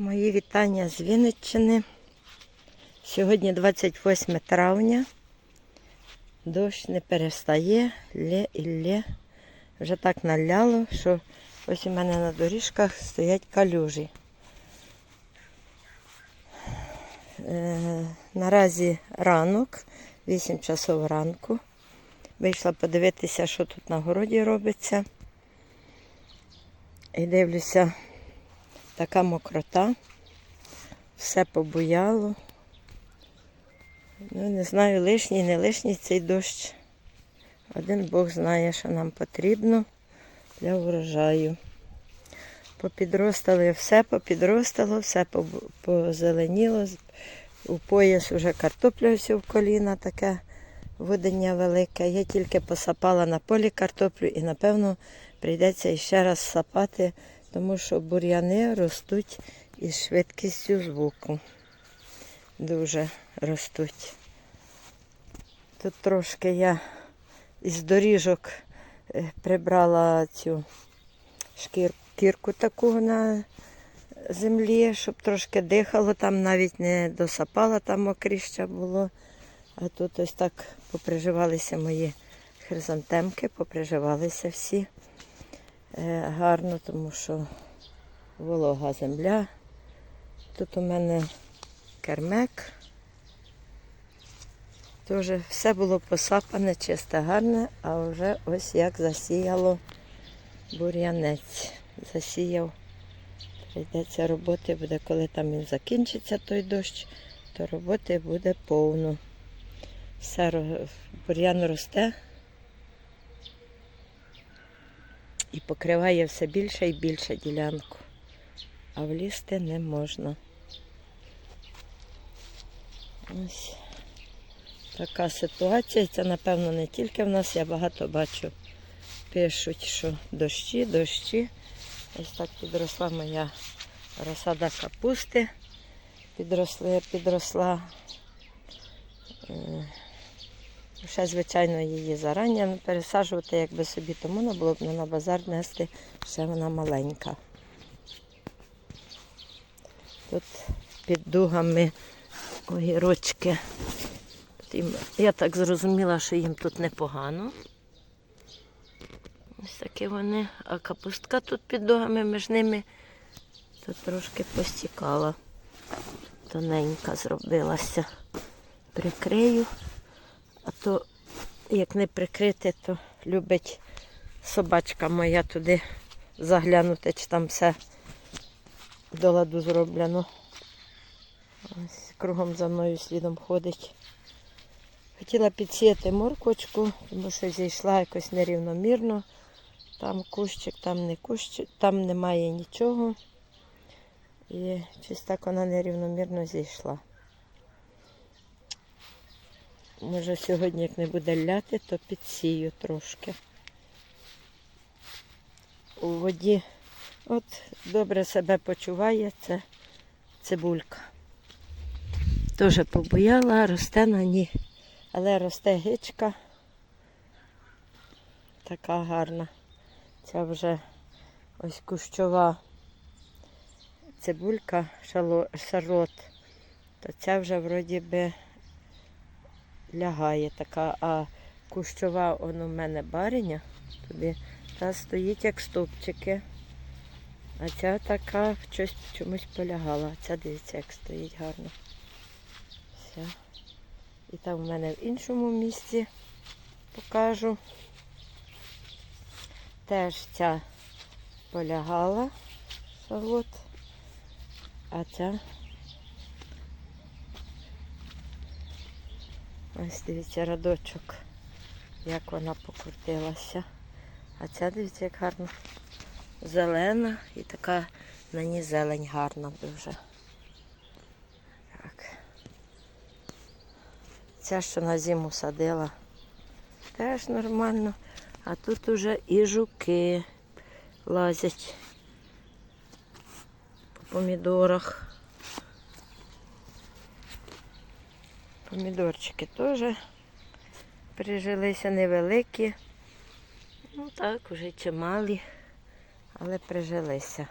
Мої вітання з Вінниччини. Сьогодні 28 травня. Дощ не перестає, лє і лє. Вже так наляло, що ось у мене на доріжках стоять калюжі. Е, наразі ранок, 8 часов ранку. Вийшла подивитися, що тут на городі робиться. І дивлюся, така мокрота, все побуяло. Ну, не знаю, лишній, не лишній цей дощ. Один Бог знає, що нам потрібно для урожаю. Попідростали все, попідростало, все позеленіло. У пояс уже картопля в коліна таке видання велике. Я тільки посапала на полі картоплю і, напевно, прийдеться іще раз сапати, тому що бур'яни ростуть із швидкістю звуку. Дуже ростуть. Тут трошки я із доріжок е, прибрала цю шкірку таку на землі, щоб трошки дихало, там навіть не досапала, там мокріща було. А тут ось так поприживалися мої хризантемки, поприживалися всі гарно, тому що волога земля. Тут у мене кермек. Теж все було посапане, чисте, гарне, а вже ось як засіяло бур'янець. Засіяв. Прийдеться роботи буде, коли там він закінчиться той дощ, то роботи буде повно. Все бур'ян росте і покриває все більше і більше ділянку, а влізти не можна. Ось така ситуація. Це, напевно, не тільки в нас, я багато бачу. Пишуть, що дощі, дощі. Ось так підросла моя розсада капусти. Підросли, підросла. Ще, звичайно, її зарані пересаджувати, якби собі, то можна було б на базар нести, ще вона маленька. Тут під дугами огірочки. Я так зрозуміла, що їм тут непогано. Ось такі вони. А капустка тут під дугами між ними то трошки постікала. Тоненька зробилася. Прикрию. А то, як не прикрити, то любить собачка моя туди заглянути, чи там все до ладу зроблено. Ось кругом за мною слідом ходить. Хотіла підсіяти морквочку, тому що зійшла якось нерівномірно. Там кущик, там не кущик, там немає нічого. І щось так вона нерівномірно зійшла. Може сьогодні, як не буде ляти, то підсію трошки. У воді от добре себе почуває це цибулька. Теж побояла, росте на ній, але росте гичка. Така гарна. Ця вже ось кущова цибулька, шарлот, то ця вже вроді би лягає така, а кущова он у мене бариня туди, та стоїть як стовпчики. А ця така щось чомусь полягала. Ця дивіться, як стоїть гарно. Все. І там в мене в іншому місці покажу. Теж ця полягала шалот, а ця ось дивіться радочок, як вона покрутилася. А ця дивіться, як гарно зелена і така на ній зелень гарна дуже. Так. Ця, що на зиму садила, теж нормально. А тут уже і жуки лазять по помідорах. Помідорчики теж прижилися невеликі. Ну так, вже чималі, але прижилися.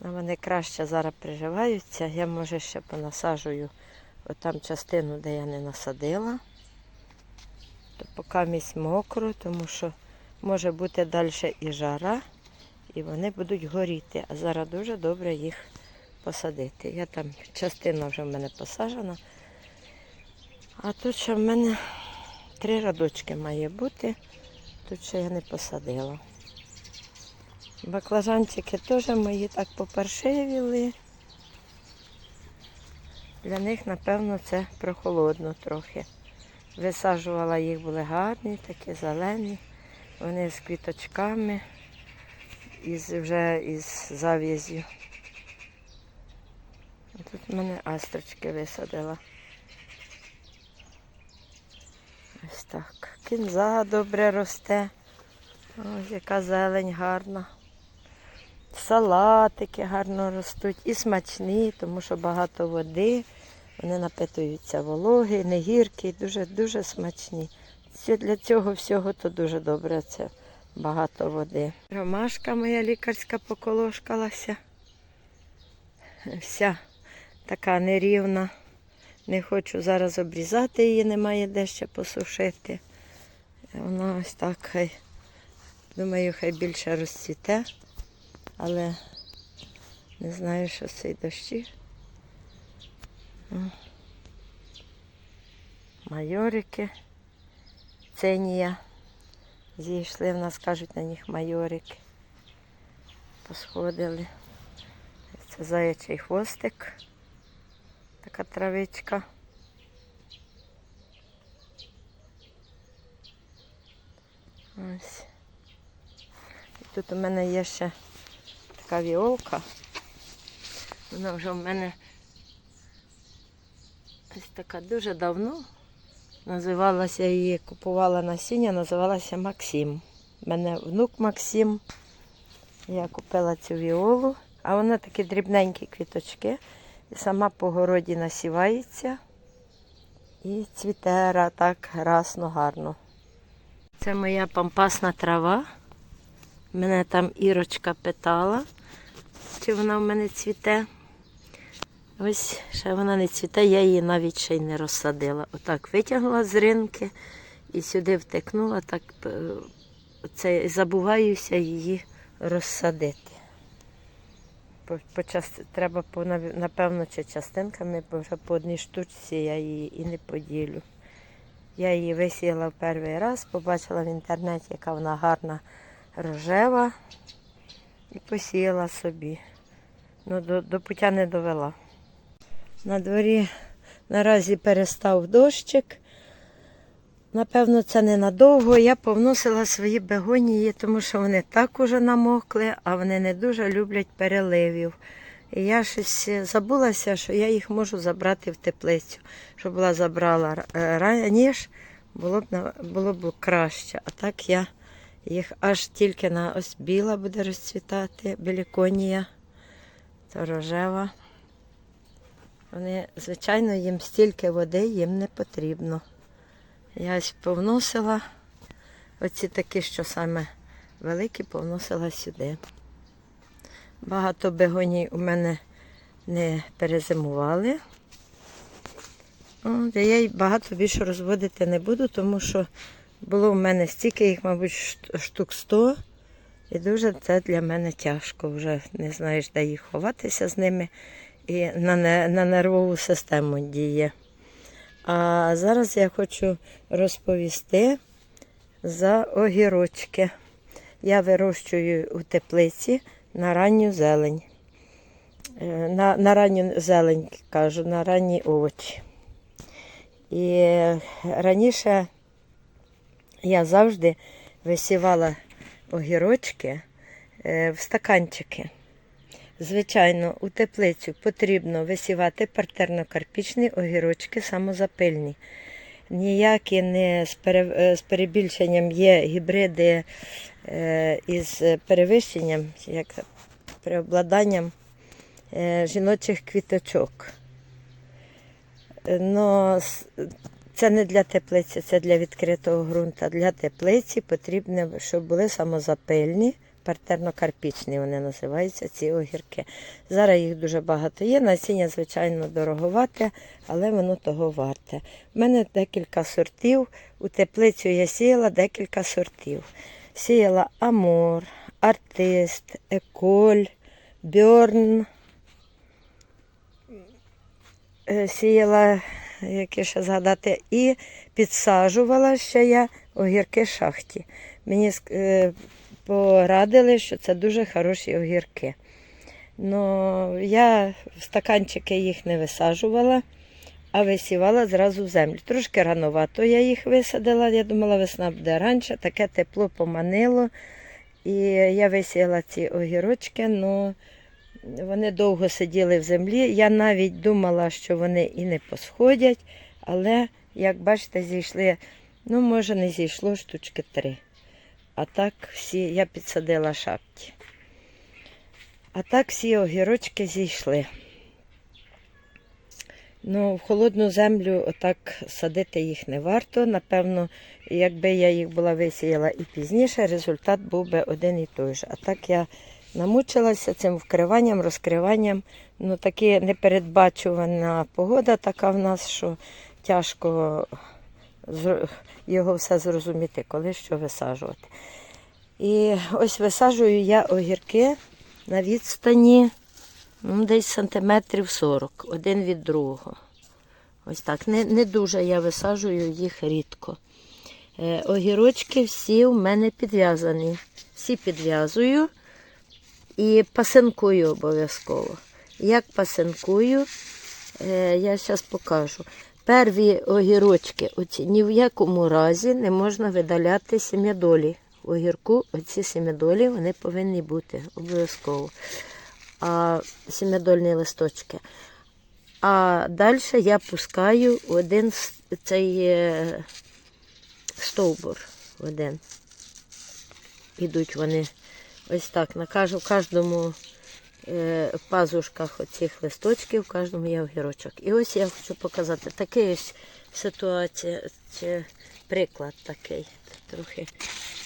Ну, Вони краще зараз приживаються. Я може ще понасаджую отам частину, де я не насадила. То поки місць мокро, тому що може бути далі і жара, і вони будуть горіти. А зараз дуже добре їх посадити. Я там частина вже в мене посаджена. А тут ще в мене три радочки має бути. Тут ще я не посадила. Баклажанчики теж мої так попершивіли. Для них, напевно, це прохолодно трохи. Висаджувала їх, були гарні, такі зелені. Вони з квіточками, із, вже із зав'язю. Тут в мене астрочки висадила. Ось так. Кінза добре росте. Ось яка зелень гарна. Салатики гарно ростуть і смачні, тому що багато води. Вони напитуються вологи, не гіркі, дуже, дуже смачні. Для цього всього то дуже добре. Це багато води. Ромашка моя лікарська поколошкалася. Вся така нерівна. Не хочу зараз обрізати її, немає де ще посушити. Вона ось так хай, думаю, хай більше розцвіте, але не знаю, що цей дощі. О. Майорики, ценія. Зійшли, в нас кажуть на них майорики. Посходили. Це заячий хвостик. Така травичка. Ось. І тут у мене є ще така віолка. Вона вже в мене ось така дуже давно. Називалася її, купувала насіння, називалася Максим. У мене внук Максим. Я купила цю віолу, а вона такі дрібненькі квіточки. Сама по городі насівається і цвіте ра- так расно гарно. Це моя пампасна трава. Мене там Ірочка питала, чи вона в мене цвіте. Ось ще вона не цвіте, я її навіть ще й не розсадила. Отак витягнула з ринки і сюди втекнула, так е, це, забуваюся її розсадити. По, част... Треба по, напевно, чи частинками, бо вже по одній штучці я її і не поділю. Я її висіяла в перший раз, побачила в інтернеті, яка вона гарна рожева, і посіяла собі. Ну, до, до пуття не довела. На дворі наразі перестав дощик. Напевно, це ненадовго. Я повносила свої бегонії, тому що вони так уже намокли, а вони не дуже люблять переливів. І я щось забулася, що я їх можу забрати в теплицю. Щоб була забрала е, раніше, було б, було б краще. А так я їх аж тільки на ось біла буде розцвітати, біліконія, то рожева. Вони, звичайно, їм стільки води їм не потрібно. Я ось повносила оці такі, що саме великі, повносила сюди. Багато бегоній у мене не перезимували. Я й багато більше розводити не буду, тому що було в мене стільки їх, мабуть, штук 100. І дуже це для мене тяжко. Вже не знаєш, де їх ховатися з ними. І на, на нервову систему діє. А зараз я хочу розповісти за огірочки. Я вирощую у теплиці на ранню зелень. Е, На, на ранню зелень кажу, на ранні овочі. І раніше я завжди висівала огірочки е, в стаканчики. Звичайно, у теплицю потрібно висівати партерно-карпічні огірочки самозапильні. Ніякі не з, е, перебільшенням є гібриди е, із перевищенням, як преобладанням е, жіночих квіточок. Но це не для теплиці, це для відкритого ґрунту. Для теплиці потрібно, щоб були самозапильні партерно-карпічні вони називаються, ці огірки. Зараз їх дуже багато є. Насіння, звичайно, дороговате, але воно того варте. У мене декілька сортів. У теплицю я сіяла декілька сортів. Сіяла Амор, Артист, Еколь, Бьорн. Е, Сіяла, які ще згадати, і підсаджувала ще я огірки шахті. Мені е, порадили, що це дуже хороші огірки. Ну, я в стаканчики їх не висаджувала, а висівала зразу в землю. Трошки рановато я їх висадила. Я думала, весна буде раніше, таке тепло поманило. І я висіяла ці огірочки, ну вони довго сиділи в землі. Я навіть думала, що вони і не посходять, але, як бачите, зійшли, ну, може, не зійшло штучки три. А так всі, я підсадила шапки. А так всі огірочки зійшли. Ну, в холодну землю отак садити їх не варто. Напевно, якби я їх була висіяла і пізніше, результат був би один і той же. А так я намучилася цим вкриванням, розкриванням. Ну, таки непередбачувана погода така в нас, що тяжко його все зрозуміти, коли що висаджувати. І ось висаджую я огірки на відстані ну, десь сантиметрів 40, один від другого. Ось так. Не, не дуже я висаджую їх рідко. Е, огірочки всі у мене підв'язані. Всі підв'язую і пасинкую обов'язково. Як пасинкую, е, я зараз покажу. Перві огірочки, оці, ні в якому разі не можна видаляти сім'ядолі. В огірку оці сім'ядолі вони повинні бути обов'язково. А сім'ядольні листочки. А далі я пускаю один цей е, стовбур. Один. Ідуть вони ось так. На кожному е, пазушках оцих листочків, в кожному є огірочок. І ось я хочу показати такий ось ситуація, чи приклад такий. Трохи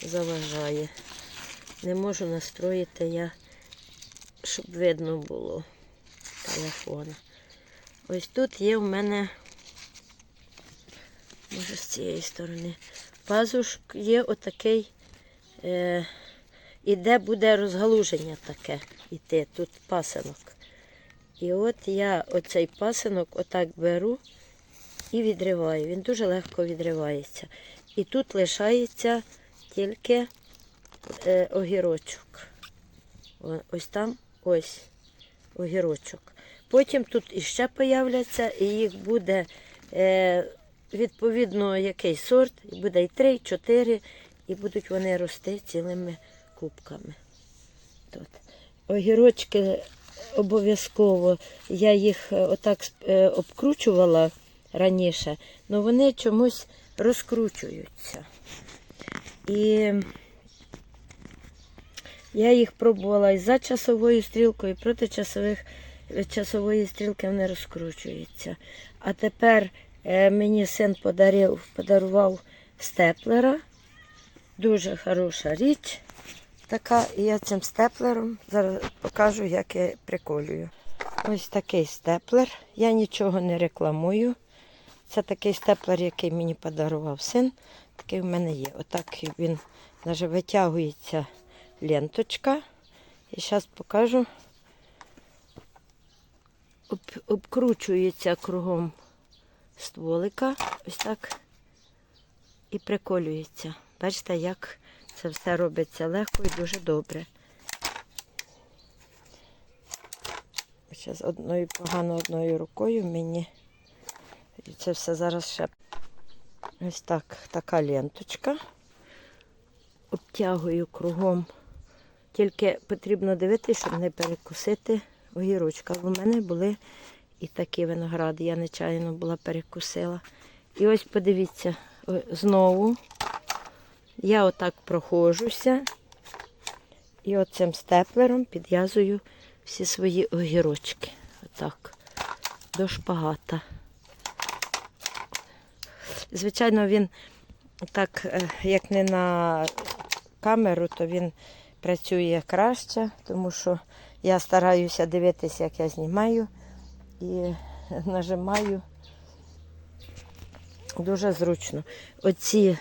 заважає. Не можу настроїти я, щоб видно було телефон. Ось тут є в мене, може з цієї сторони, пазушк є отакий, е, і де буде розгалуження таке йти, тут пасинок. І от я оцей пасинок отак беру і відриваю. Він дуже легко відривається. І тут лишається тільки е, огірочок. Ось там ось огірочок. Потім тут іще появляться, і їх буде е, відповідно який сорт, і буде і три, і чотири, і будуть вони рости цілими кубками. Тут. Огірочки обов'язково, я їх е, отак е, обкручувала раніше, але вони чомусь розкручуються. І я їх пробувала і за часовою стрілкою, і проти часових, часової стрілки вони розкручуються. А тепер е, мені син подарив, подарував степлера. Дуже хороша річ. Така, і я цим степлером зараз покажу, як я приколюю. Ось такий степлер. Я нічого не рекламую. Це такий степлер, який мені подарував син. Такий в мене є. Отак він навіть витягується ленточка. І зараз покажу. Об, обкручується кругом стволика. Ось так. І приколюється. Бачите, як це все робиться легко і дуже добре. Зараз одною погано одною рукою мені. І це все зараз ще. Ось так, така ленточка. Обтягую кругом. Тільки потрібно дивитися, щоб не перекусити огірочка. В мене були і такі виногради. Я нечайно була перекусила. І ось подивіться, знову я отак проходжуся і оцим степлером підв'язую всі свої огірочки. Отак. До шпагата. Звичайно, він так, е, як не на камеру, то він працює краще, тому що я стараюся дивитися, як я знімаю і нажимаю дуже зручно. Оці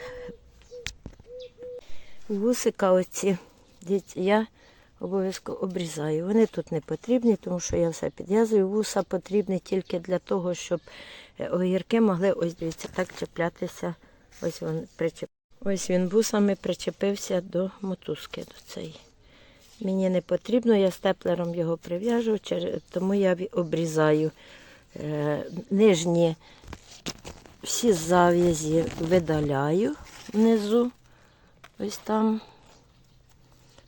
вусика, оці я обов'язково обрізаю. Вони тут не потрібні, тому що я все підв'язую. Вуса потрібні тільки для того, щоб е, огірки могли, ось дивіться, так чіплятися. Ось він причеп... Ось він вусами причепився до мотузки до цієї. Мені не потрібно, я степлером його прив'яжу, тому я обрізаю е, нижні всі зав'язі видаляю внизу. Ось там.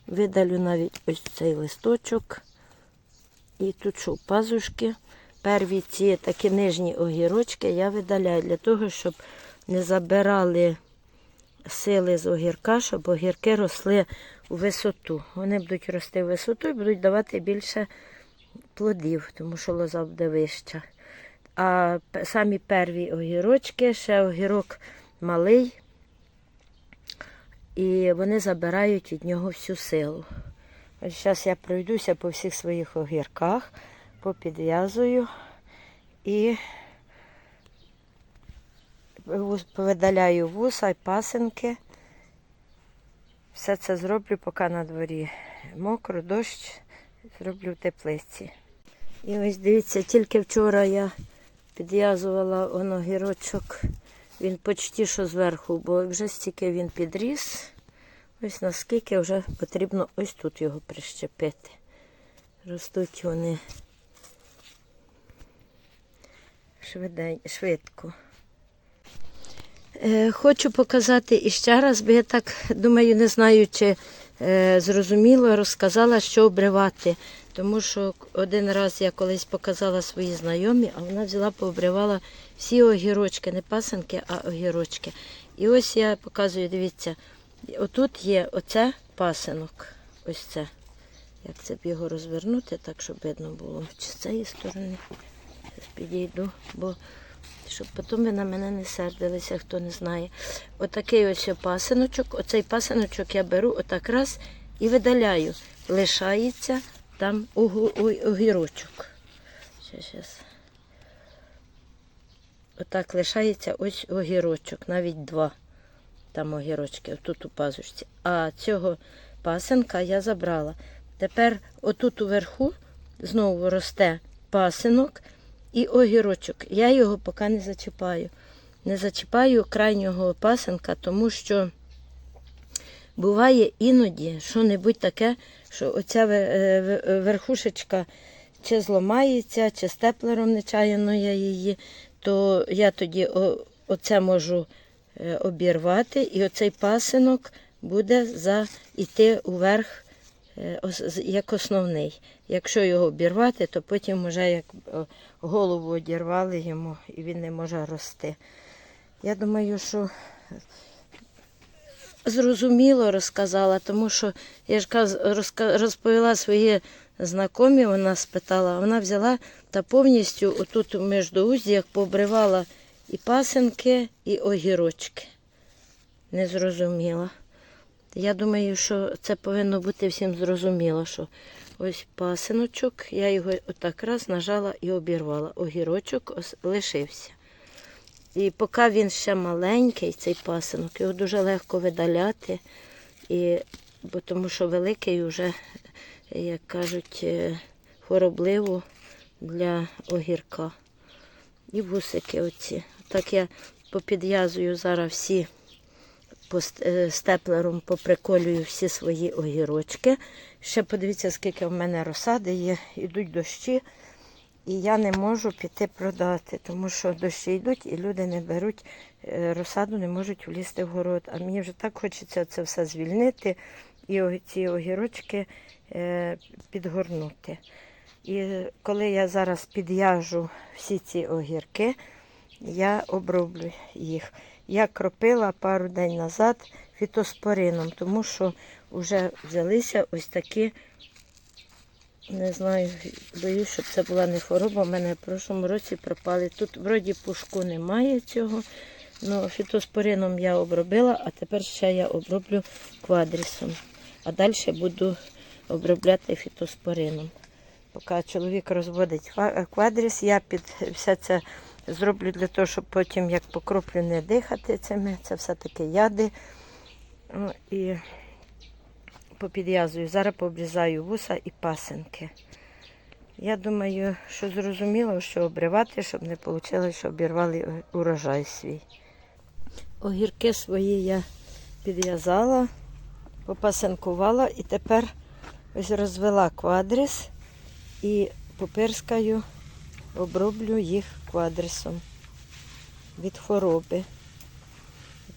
Видалю навіть ось цей листочок. І тут що, пазушки. Перві ці такі нижні огірочки я видаляю для того, щоб не забирали сили з огірка, щоб огірки росли у висоту. Вони будуть рости в висоту і будуть давати більше плодів, тому що лоза буде вища. А самі перві огірочки, ще огірок малий, і вони забирають від нього всю силу. Ось зараз я пройдуся по всіх своїх огірках, попідв'язую і повидаляю вуса й пасинки. Все це зроблю, поки на дворі мокро, дощ, зроблю в теплиці. І ось дивіться, тільки вчора я підв'язувала огірочок. Він почти що зверху, бо вже стільки він підріс. Ось наскільки вже потрібно ось тут його прищепити. Ростуть вони швидко. Е, Хочу показати іще раз, бо я так думаю, не знаю, чи е, зрозуміло розказала, що обривати. Тому що один раз я колись показала своїй знайомі, а вона взяла, пообривала всі огірочки, не пасенки, а огірочки. І ось я показую, дивіться, отут є оце пасинок. Ось це. Як це б його розвернути, так, щоб видно було. Чи з цієї сторони. Зараз підійду, бо щоб потім ви на мене не сердилися, хто не знає. Отакий ось пасиночок. Оцей пасиночок я беру отак раз і видаляю. Лишається там огірочок. Ще, щас. Отак лишається ось огірочок, навіть два там огірочки, тут у пазушці. А цього пасенка я забрала. Тепер отут уверху знову росте пасинок і огірочок. Я його поки не зачіпаю. Не зачіпаю крайнього пасенка, тому що буває іноді що-небудь таке, що оця е, ве- верхушечка чи зламається, чи степлером нечаянно я її, то я тоді оце можу е, обірвати, і оцей пасинок буде за йти уверх е, як основний. Якщо його обірвати, то потім вже як е, голову одірвали йому і він не може рости. Я думаю, що зрозуміло розказала, тому що я ж розповіла свої знайомі, вона спитала, вона взяла та повністю отут у міждоуздях побривала і пасенки, і огірочки. Не зрозуміла. Я думаю, що це повинно бути всім зрозуміло, що ось пасиночок, я його отак раз нажала і обірвала. Огірочок лишився. І поки він ще маленький, цей пасинок, його дуже легко видаляти, і, бо тому що великий вже, як кажуть, е, хворобливо для огірка. І вусики оці. Так я попідв'язую зараз всі е, степлером поприколюю всі свої огірочки. Ще подивіться, скільки в мене розсади є, йдуть дощі, і я не можу піти продати, тому що дощі йдуть і люди не беруть е, розсаду, не можуть влізти в город. А мені вже так хочеться це все звільнити і ці огірочки е, підгорнути. І коли я зараз підв'яжу всі ці огірки, я оброблю їх. Я кропила пару день назад фітоспорином, тому що вже взялися ось такі, не знаю, боюсь, щоб це була не хвороба. У мене в прошлому році пропали. Тут вроді пушку немає цього. Ну, фітоспорином я обробила, а тепер ще я оброблю квадрісом. А далі буду обробляти фітоспорином. Поки чоловік розводить квадріс, я під все це зроблю для того, щоб потім, як покроплю, не дихати цими. Це все-таки яди. О, І попідв'язую. Зараз пообрізаю вуса і пасенки. Я думаю, що зрозуміло, що обривати, щоб не вийшло, що обірвали урожай свій. Огірки свої я підв'язала, попасинкувала і тепер ось розвела квадрис і попирскаю, оброблю їх квадрисом від хвороби.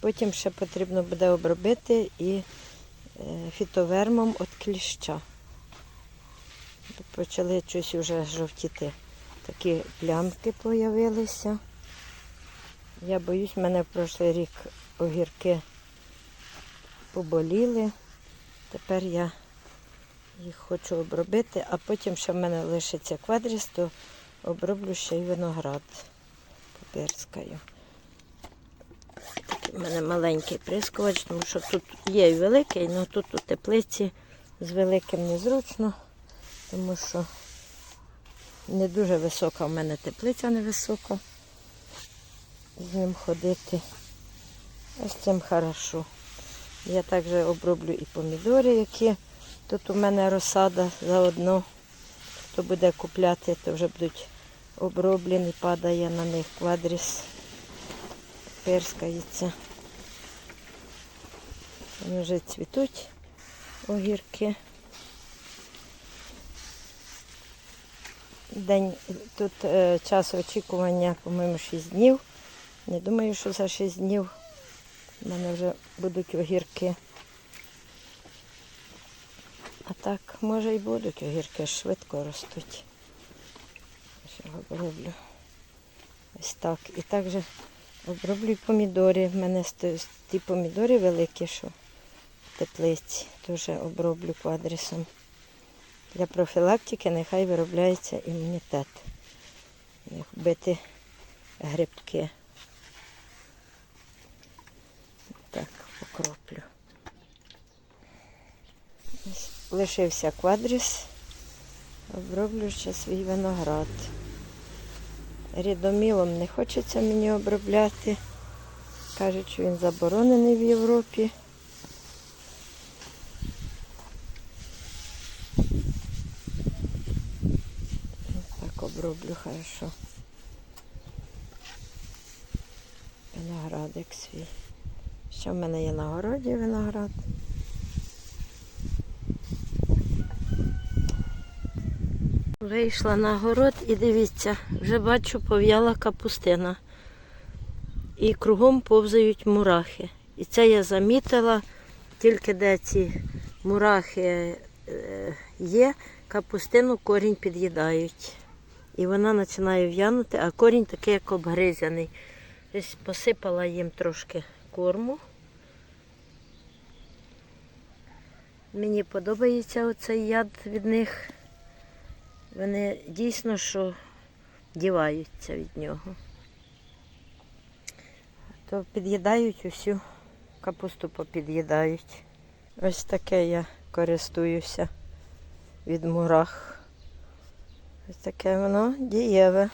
Потім ще потрібно буде обробити і е, фітовермом від кліща. Почали щось вже жовтіти. Такі плямки з'явилися. Я боюсь, в мене в прошлий рік огірки поболіли. Тепер я їх хочу обробити, а потім ще в мене лишиться квадріс, то оброблю ще й виноград. Такий в мене маленький прискувач, тому що тут є і великий, але тут у теплиці з великим незручно, тому що не дуже висока в мене теплиця невисока. З ним ходити. З цим хорошо. Я також оброблю і помідори, які тут у мене розсада заодно. Хто буде купляти, то вже будуть оброблені, падає на них квадріс, перскається. Вони вже цвітуть огірки. День тут е, час очікування, по-моєму, 6 днів. Не думаю, що за 6 днів в мене вже будуть огірки. А так, може і будуть огірки, швидко ростуть. Ось я оброблю. Ось так. І також оброблю помідори. В мене ті помідори великі, що в теплиці. Теж оброблю квадрісом. Для профілактики нехай виробляється імунітет. Як бити грибки. Так, покроплю. Лишився квадріс. Оброблю ще свій виноград. Рідомілом не хочеться мені обробляти. Кажуть, що він заборонений в Європі. Так оброблю хорошо. Виноградик свій. Що в мене є на городі виноград? Вийшла на город і дивіться, вже бачу пов'яла капустина. І кругом повзають мурахи. І це я замітила, тільки де ці мурахи е, є, капустину корінь під'їдають. І вона починає в'янути, а корінь такий, як обгризяний. Ось посипала їм трошки корму. Мені подобається оцей яд від них. Вони дійсно що діваються від нього. То під'їдають усю капусту попід'їдають. Ось таке я користуюся від мурах. Ось таке воно дієве.